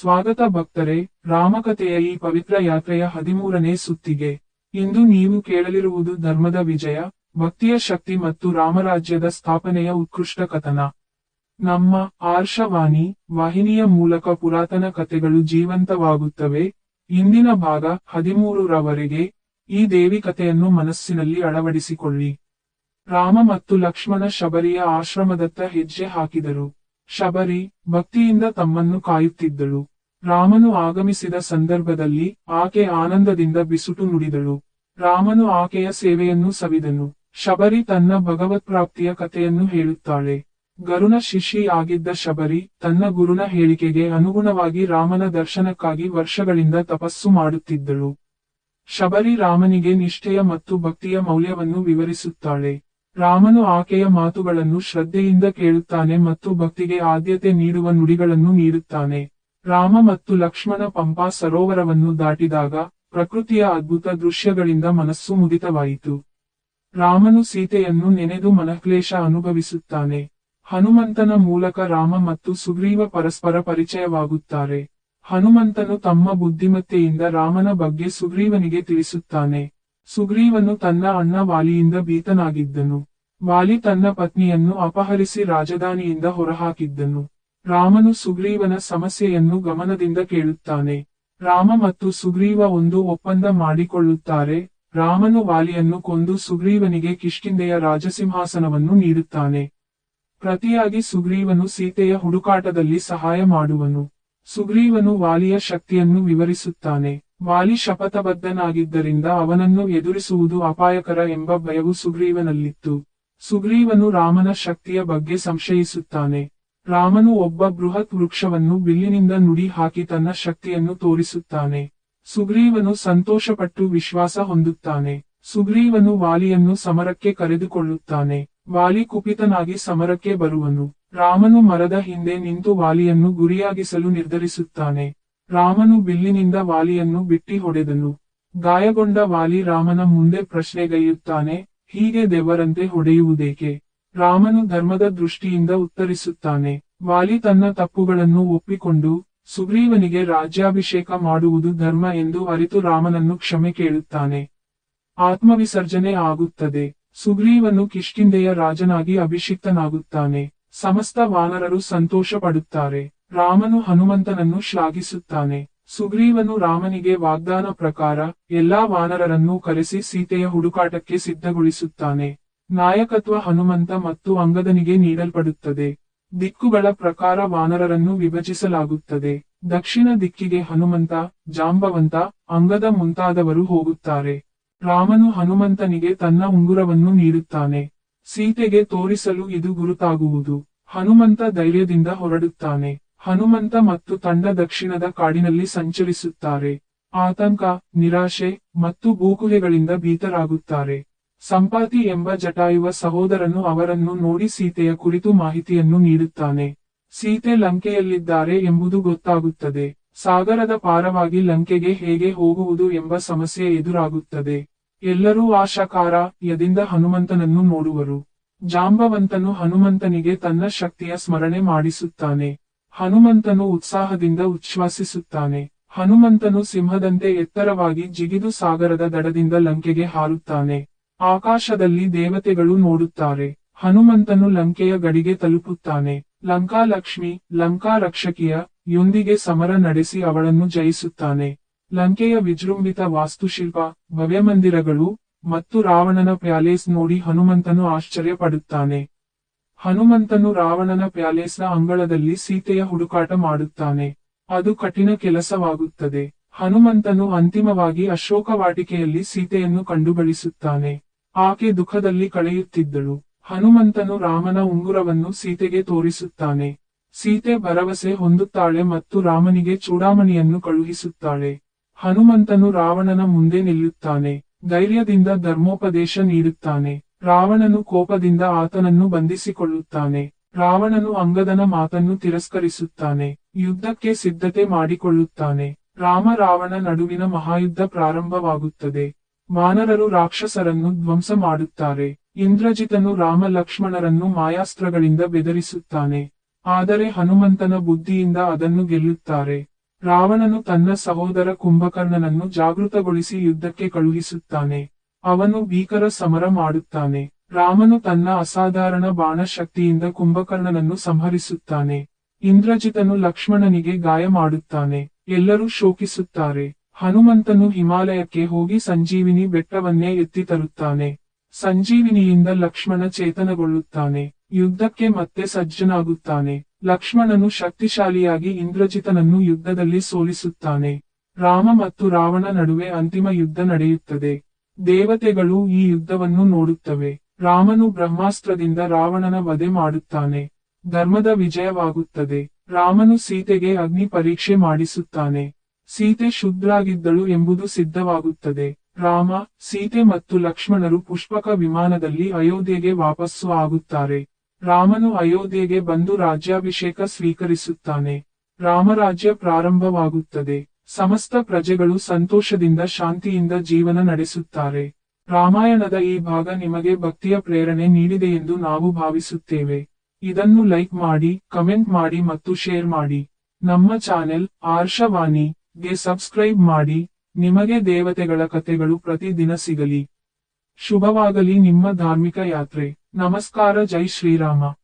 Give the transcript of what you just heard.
ಸ್ವಾಗತ ಭಕ್ತರೇ, ರಾಮಕಥೆಯ ಈ ಪವಿತ್ರ ಯಾತ್ರೆಯ ಹದಿಮೂರನೇ ಸುತ್ತಿಗೆ. ಇಂದು ನೀವು ಕೇಳಲಿರುವುದು ಧರ್ಮದ ವಿಜಯ, ಭಕ್ತಿಯ ಶಕ್ತಿ ಮತ್ತು ರಾಮರಾಜ್ಯದ ಸ್ಥಾಪನೆಯ ಉತ್ಕೃಷ್ಟ ಕಥನ. ನಮ್ಮ ಆರ್ಷವಾಣಿ, ವಾಹಿನಿಯ ಮೂಲಕ ಪುರಾತನ ಕಥೆಗಳು ಜೀವಂತವಾಗುತ್ತವೆ. ಇಂದಿನ ಭಾಗ ಹದಿಮೂರರವರೆಗೆ ಈ ದೇವಿ ಕಥೆಯನ್ನು ಮನಸ್ಸಿನಲ್ಲಿ ಅಳವಡಿಸಿಕೊಳ್ಳಿ. ರಾಮ ಮತ್ತು ಲಕ್ಷ್ಮಣ ಶಬರಿಯ ಆಶ್ರಮದತ್ತ ಹೆಜ್ಜೆ ಹಾಕಿದರು. ಶಬರಿ ಭಕ್ತಿಯಿಂದ ತಮ್ಮನ್ನು ಕಾಯುತ್ತಿದ್ದಳು. ರಾಮನು ಆಗಮಿಸಿದ ಸಂದರ್ಭದಲ್ಲಿ ಆಕೆ ಆನಂದದಿಂದ ಬಿಸುಟು ನುಡಿದಳು. ರಾಮನು ಆಕೆಯ ಸೇವೆಯನ್ನು ಸವಿದನು. ಶಬರಿ ತನ್ನ ಭಗವತ್ಪ್ರಾಪ್ತಿಯ ಕಥೆಯನ್ನು ಹೇಳುತ್ತಾಳೆ. ಗರುಣ ಶಿಷಿ ಆಗಿದ್ದ ಶಬರಿ ತನ್ನ ಗುರುನ ಹೇಳಿಕೆಗೆ ಅನುಗುಣವಾಗಿ ರಾಮನ ದರ್ಶನಕ್ಕಾಗಿ ವರ್ಷಗಳಿಂದ ತಪಸ್ಸು ಮಾಡುತ್ತಿದ್ದಳು. ಶಬರಿ ರಾಮನಿಗೆ ನಿಷ್ಠೆಯ ಮತ್ತು ಭಕ್ತಿಯ ಮೌಲ್ಯವನ್ನು ವಿವರಿಸುತ್ತಾಳೆ. ರಾಮನು ಆಕೆಯ ಮಾತುಗಳನ್ನು ಶ್ರದ್ಧೆಯಿಂದ ಕೇಳುತ್ತಾನೆ ಮತ್ತು ಭಕ್ತಿಗೆ ಆದ್ಯತೆ ನೀಡುವ ನುಡಿಗಳನ್ನು ನೀಡುತ್ತಾನೆ. ರಾಮ ಮತ್ತು ಲಕ್ಷ್ಮಣ ಪಂಪಾ ಸರೋವರವನ್ನು ದಾಟಿದಾಗ ಪ್ರಕೃತಿಯ ಅದ್ಭುತ ದೃಶ್ಯಗಳಿಂದ ಮನಸ್ಸು ಮುದಿತವಾಯಿತು. ರಾಮನು ಸೀತೆಯನ್ನು ನೆನೆದು ಮನಕ್ಲೇಶ ಅನುಭವಿಸುತ್ತಾನೆ. ಹನುಮಂತನ ಮೂಲಕ ರಾಮ ಮತ್ತು ಸುಗ್ರೀವ ಪರಸ್ಪರ ಪರಿಚಯವಾಗುತ್ತಾರೆ. ಹನುಮಂತನು ತಮ್ಮ ಬುದ್ಧಿಮತ್ತೆಯಿಂದ ರಾಮನ ಬಗ್ಗೆ ಸುಗ್ರೀವನಿಗೆ ತಿಳಿಸುತ್ತಾನೆ. ಸುಗ್ರೀವನು ತನ್ನ ಅಣ್ಣ ವಾಲಿಯಿಂದ ಭೀತನಾಗಿದ್ದನು. ವಾಲಿ ತನ್ನ ಪತ್ನಿಯನ್ನು ಅಪಹರಿಸಿ ರಾಜಧಾನಿಯಿಂದ ಹೊರಹಾಕಿದ್ದನು. ರಾಮನು ಸುಗ್ರೀವನ ಸಮಸ್ಯೆಯನ್ನು ಗಮನದಿಂದ ಕೇಳುತ್ತಾನೆ. ರಾಮ ಮತ್ತು ಸುಗ್ರೀವ ಒಂದು ಒಪ್ಪಂದ ಮಾಡಿಕೊಳ್ಳುತ್ತಾರೆ. ರಾಮನು ವಾಲಿಯನ್ನು ಕೊಂದು ಸುಗ್ರೀವನಿಗೆ ಕಿಷ್ಕಿಂದೆಯ ರಾಜಸಿಂಹಾಸನವನ್ನು ನೀಡುತ್ತಾನೆ. ಪ್ರತಿಯಾಗಿ ಸುಗ್ರೀವನು ಸೀತೆಯ ಹುಡುಕಾಟದಲ್ಲಿ ಸಹಾಯ ಮಾಡುವನು. ಸುಗ್ರೀವನು ವಾಲಿಯ ಶಕ್ತಿಯನ್ನು ವಿವರಿಸುತ್ತಾನೆ. ವಾಲಿ ಶಪಥಬದ್ಧನಾಗಿದ್ದರಿಂದ ಅವನನ್ನು ಎದುರಿಸುವುದು ಅಪಾಯಕರ ಎಂಬ ಭಯವು ಸುಗ್ರೀವನಲ್ಲಿತ್ತು. ಸುಗ್ರೀವನು ರಾಮನ ಶಕ್ತಿಯ ಬಗ್ಗೆ ಸಂಶಯಿಸುತ್ತಾನೆ. ರಾಮನು ಒಬ್ಬ ಬೃಹತ್ ವೃಕ್ಷವನ್ನು ಬಿಲ್ಲಿನಿಂದ ನುಡಿ ಹಾಕಿ ತನ್ನ ಶಕ್ತಿಯನ್ನು ತೋರಿಸುತ್ತಾನೆ. ಸುಗ್ರೀವನು ಸಂತೋಷಪಟ್ಟು ವಿಶ್ವಾಸ ಹೊಂದುತ್ತಾನೆ. ಸುಗ್ರೀವನು ವಾಲಿಯನ್ನು ಸಮರಕ್ಕೆ ಕರೆದುಕೊಳ್ಳುತ್ತಾನೆ. ವಾಲಿ ಕುಪಿತನಾಗಿ ಸಮರಕ್ಕೆ ಬರುವನು. ರಾಮನು ಮರದ ಹಿಂದೆ ನಿಂತು ವಾಲಿಯನ್ನು ಗುರಿಯಾಗಿಸಲು ನಿರ್ಧರಿಸುತ್ತಾನೆ. ರಾಮನು ಬಿಲ್ಲಿನಿಂದ ವಾಲಿಯನ್ನು ಬಿಟ್ಟಿ ಹೊಡೆದನು. ಗಾಯಗೊಂಡ ವಾಲಿ ರಾಮನ ಮುಂದೆ ಪ್ರಶ್ನೆಗೈಯುತ್ತಾನೆ, ಹೀಗೆ ದೇವರಂತೆ ಹೊಡೆಯುವುದೇಕೆ? ರಾಮನು ಧರ್ಮದ ದೃಷ್ಟಿಯಿಂದ ಉತ್ತರಿಸುತ್ತಾನೆ, ವಾಲಿ ತನ್ನ ತಪ್ಪುಗಳನ್ನು ಒಪ್ಪಿಕೊಂಡು, ಸುಗ್ರೀವನಿಗೆ ರಾಜ್ಯಾಭಿಷೇಕ ಮಾಡುವುದು ಧರ್ಮ ಎಂದು ಅರಿತು ರಾಮನನ್ನು ಕ್ಷಮೆ ಕೇಳುತ್ತಾನೆ. ಆತ್ಮವಿಸರ್ಜನೆ ಆಗುತ್ತದೆ, ಸುಗ್ರೀವನು ಕಿಷ್ಕಿಂದೆಯ ರಾಜನಾಗಿ ಅಭಿಷಿಕ್ತನಾಗುತ್ತಾನೆ, ಸಮಸ್ತ ವಾನರರು ಸಂತೋಷ ಪಡುತ್ತಾರೆ ರಾಮನು ಹನುಮಂತನನ್ನು ಶ್ಲಾಘಿಸುತ್ತಾನೆ. ಸುಗ್ರೀವನು ರಾಮನಿಗೆ ವಾಗ್ದಾನ ಪ್ರಕಾರ ಎಲ್ಲಾ ವಾನರರನ್ನು ಕರೆಸಿ ಸೀತೆಯ ಹುಡುಕಾಟಕ್ಕೆ ಸಿದ್ಧಗೊಳಿಸುತ್ತಾನೆ. ನಾಯಕತ್ವ ಹನುಮಂತ ಮತ್ತು ಅಂಗದನಿಗೆ ನೀಡಲ್ಪಡುತ್ತದೆ. ದಿಕ್ಕುಗಳ ಪ್ರಕಾರ ವಾನರರನ್ನು ವಿಭಜಿಸಲಾಗುತ್ತದೆ. ದಕ್ಷಿಣ ದಿಕ್ಕಿಗೆ ಹನುಮಂತ, ಜಾಂಬವಂತ, ಅಂಗದ ಮುಂತಾದವರು ಹೋಗುತ್ತಾರೆ. ರಾಮನು ಹನುಮಂತನಿಗೆ ತನ್ನ ಉಂಗುರವನ್ನು ನೀಡುತ್ತಾನೆ. ಸೀತೆಗೆ ತೋರಿಸಲು ಇದು ಗುರುತಾಗುವುದು. ಹನುಮಂತ ಧೈರ್ಯದಿಂದ ಹೊರಡುತ್ತಾನೆ. ಹನುಮಂತ ಮತ್ತು ತಂಡ ದಕ್ಷಿಣದ ಕಾಡಿನಲ್ಲಿ ಸಂಚರಿಸುತ್ತಾರೆ. ಆತಂಕ, ನಿರಾಶೆ ಮತ್ತು ಭೂಕುಹೆಗಳಿಂದ ಭೀತರಾಗುತ್ತಾರೆ. ಸಂಪಾತಿ ಎಂಬ ಜಟಾಯುವ ಸಹೋದರನು ಅವರನ್ನು ನೋಡಿ ಸೀತೆಯ ಕುರಿತು ಮಾಹಿತಿಯನ್ನು ನೀಡುತ್ತಾನೆ. ಸೀತೆ ಲಂಕೆಯಲ್ಲಿದ್ದಾರೆ ಎಂಬುದು ಗೊತ್ತಾಗುತ್ತದೆ. ಸಾಗರದ ಪಾರವಾಗಿ ಲಂಕೆಗೆ ಹೇಗೆ ಹೋಗುವುದು ಎಂಬ ಸಮಸ್ಯೆ ಎದುರಾಗುತ್ತದೆ. ಎಲ್ಲರೂ ಆಶಾಕಾರ ಯದಿಂದ ಹನುಮಂತನನ್ನು ನೋಡುವರು. ಜಾಂಬವಂತನು ಹನುಮಂತನಿಗೆ ತನ್ನ ಶಕ್ತಿಯ ಸ್ಮರಣೆ ಮಾಡಿಸುತ್ತಾನೆ. ಹನುಮಂತನು ಉತ್ಸಾಹದಿಂದ ಉಚ್ಛ್ವಾಸಿಸುತ್ತಾನೆ. ಹನುಮಂತನು ಸಿಂಹದಂತೆ ಎತ್ತರವಾಗಿ ಜಿಗಿದು ಸಾಗರದ ದಡದಿಂದ ಲಂಕೆಗೆ ಹಾರುತ್ತಾನೆ. ಆಕಾಶದಲ್ಲಿ ದೇವತೆಗಳು ನೋಡುತ್ತಾರೆ. ಹನುಮಂತನು ಲಂಕೆಯ ಗಡಿಗೆ ತಲುಪುತ್ತಾನೆ. ಲಂಕಾ ಲಕ್ಷ್ಮಿ ಲಂಕಾ ರಕ್ಷಕಿಯ ಯೊಂದಿಗೆ ಸಮರ ನಡೆಸಿ ಅವಳನ್ನು ಜಯಿಸುತ್ತಾನೆ. ಲಂಕೆಯ ವಿಜೃಂಭಿತ ವಾಸ್ತುಶಿಲ್ಪ, ಭವ್ಯಮಂದಿರಗಳು ಮತ್ತು ರಾವಣನ ಪ್ಯಾಲೇಸ್ ನೋಡಿ ಹನುಮಂತನು ಆಶ್ಚರ್ಯಪಡುತ್ತಾನೆ. ಹನುಮಂತನು ರಾವಣನ ಪ್ಯಾಲೇಸ್ನ ಅಂಗಳದಲ್ಲಿ ಸೀತೆಯ ಹುಡುಕಾಟ ಮಾಡುತ್ತಾನೆ. ಅದು ಕಠಿಣ ಕೆಲಸವಾಗುತ್ತದೆ. ಹನುಮಂತನು ಅಂತಿಮವಾಗಿ ಅಶೋಕ ವಾಟಿಕೆಯಲ್ಲಿ ಸೀತೆಯನ್ನು ಕಂಡುಬಳಿಸುತ್ತಾನೆ ಆಕೆ ದುಃಖದಲ್ಲಿ ಕಳೆಯುತ್ತಿದ್ದಳು. ಹನುಮಂತನು ರಾಮನ ಉಂಗುರವನ್ನು ಸೀತೆಗೆ ತೋರಿಸುತ್ತಾನೆ. ಸೀತೆ ಭರವಸೆ ಹೊಂದುತ್ತಾಳೆ ಮತ್ತು ರಾಮನಿಗೆ ಚೂಡಾಮಣಿಯನ್ನು ಕಳುಹಿಸುತ್ತಾಳೆ. ಹನುಮಂತನು ರಾವಣನ ಮುಂದೆ ನಿಲ್ಲುತ್ತಾನೆ. ಧೈರ್ಯದಿಂದ ಧರ್ಮೋಪದೇಶ ನೀಡುತ್ತಾನೆ. ರಾವಣನು ಕೋಪದಿಂದ ಆತನನ್ನು ಬಂಧಿಸಿಕೊಳ್ಳುತ್ತಾನೆ. ರಾವಣನು ಅಂಗದನ ಮಾತನ್ನು ತಿರಸ್ಕರಿಸುತ್ತಾನೆ. ಯುದ್ಧಕ್ಕೆ ಸಿದ್ಧತೆ ಮಾಡಿಕೊಳ್ಳುತ್ತಾನೆ. ರಾಮ ರಾವಣ ನಡುವಿನ ಮಹಾಯುದ್ಧ ಪ್ರಾರಂಭವಾಗುತ್ತದೆ. ವಾನರರು ರಾಕ್ಷಸರನ್ನು ಧ್ವಂಸ ಮಾಡುತ್ತಾರೆ. ಇಂದ್ರಜಿತನು ರಾಮ ಲಕ್ಷ್ಮಣರನ್ನು ಮಾಯಾಸ್ತ್ರಗಳಿಂದ ಬೆದರಿಸುತ್ತಾನೆ. ಆದರೆ ಹನುಮಂತನ ಬುದ್ಧಿಯಿಂದ ಅದನ್ನು ಗೆಲ್ಲುತ್ತಾರೆ. ರಾವಣನು ತನ್ನ ಸಹೋದರ ಕುಂಭಕರ್ಣನನ್ನು ಜಾಗೃತಗೊಳಿಸಿ ಯುದ್ಧಕ್ಕೆ ಕಳುಹಿಸುತ್ತಾನೆ. ಅವನು ಭೀಕರ ಸಮರ ಮಾಡುತ್ತಾನೆ. ರಾಮನು ತನ್ನ ಅಸಾಧಾರಣ ಬಾಣ ಶಕ್ತಿಯಿಂದ ಕುಂಭಕರ್ಣನನ್ನು ಸಂಹರಿಸುತ್ತಾನೆ. ಇಂದ್ರಜಿತನು ಲಕ್ಷ್ಮಣನಿಗೆ ಗಾಯ ಮಾಡುತ್ತಾನೆ. ಎಲ್ಲರೂ ಶೋಕಿಸುತ್ತಾರೆ. ಹನುಮಂತನು ಹಿಮಾಲಯಕ್ಕೆ ಹೋಗಿ ಸಂಜೀವಿನಿ ಬೆಟ್ಟವನ್ನೇ ಎತ್ತಿ ತರುತ್ತಾನೆ. ಸಂಜೀವಿನಿಯಿಂದ ಲಕ್ಷ್ಮಣ ಚೇತನಗೊಳ್ಳುತ್ತಾನೆ. ಯುದ್ಧಕ್ಕೆ ಮತ್ತೆ ಸಜ್ಜನಾಗುತ್ತಾನೆ. ಲಕ್ಷ್ಮಣನು ಶಕ್ತಿಶಾಲಿಯಾಗಿ ಇಂದ್ರಜಿತನನ್ನು ಯುದ್ಧದಲ್ಲಿ ಸೋಲಿಸುತ್ತಾನೆ. ರಾಮ ಮತ್ತು ರಾವಣ ನಡುವೆ ಅಂತಿಮ ಯುದ್ಧ ನಡೆಯುತ್ತದೆ. ದೇವತೆಗಳು ಈ ಯುದ್ಧವನ್ನು ನೋಡುತ್ತವೆ. ರಾಮನು ಬ್ರಹ್ಮಾಸ್ತ್ರದಿಂದ ರಾವಣನ ವಧೆ ಮಾಡುತ್ತಾನೆ. ಧರ್ಮದ ವಿಜಯವಾಗುತ್ತದೆ. ರಾಮನು ಸೀತೆಗೆ ಅಗ್ನಿ ಪರೀಕ್ಷೆ ಮಾಡಿಸುತ್ತಾನೆ. ಸೀತೆ ಶುದ್ರಾಗಿದ್ದಳು ಎಂಬುದು ಸಿದ್ಧವಾಗುತ್ತದೆ. ರಾಮ, ಸೀತೆ ಮತ್ತು ಲಕ್ಷ್ಮಣರು ಪುಷ್ಪಕ ವಿಮಾನದಲ್ಲಿ ಅಯೋಧ್ಯೆಗೆ ವಾಪಸ್ಸು ಆಗುತ್ತಾರೆ. ರಾಮನು ಅಯೋಧ್ಯೆಗೆ ಬಂದು ರಾಜ್ಯಾಭಿಷೇಕ ಸ್ವೀಕರಿಸುತ್ತಾನೆ. ರಾಮರಾಜ್ಯ ಪ್ರಾರಂಭವಾಗುತ್ತದೆ. ಸಮಸ್ತ ಪ್ರಜೆಗಳು ಸಂತೋಷದಿಂದ ಶಾಂತಿಯಿಂದ ಜೀವನ ನಡೆಸುತ್ತಾರೆ. ರಾಮಾಯಣದ ಈ ಭಾಗ ನಿಮಗೆ ಭಕ್ತಿಯ ಪ್ರೇರಣೆ ನೀಡಿದೆ ಎಂದು ನಾವು ಭಾವಿಸುತ್ತೇವೆ. ಇದನ್ನು ಲೈಕ್ ಮಾಡಿ, ಕಮೆಂಟ್ ಮಾಡಿ ಮತ್ತು ಶೇರ್ ಮಾಡಿ. ನಮ್ಮ ಚಾನೆಲ್ ಆರ್ಷವಾಣಿ ಗೆ ಸಬ್ಸ್ಕ್ರೈಬ್ ಮಾಡಿ. ನಿಮಗೆ ದೇವತೆಗಳ ಕಥೆಗಳು ಪ್ರತಿದಿನ ಸಿಗಲಿ. ಶುಭವಾಗಲಿ ನಿಮ್ಮ ಧಾರ್ಮಿಕ ಯಾತ್ರೆ. ನಮಸ್ಕಾರ, ಜೈ ಶ್ರೀರಾಮ.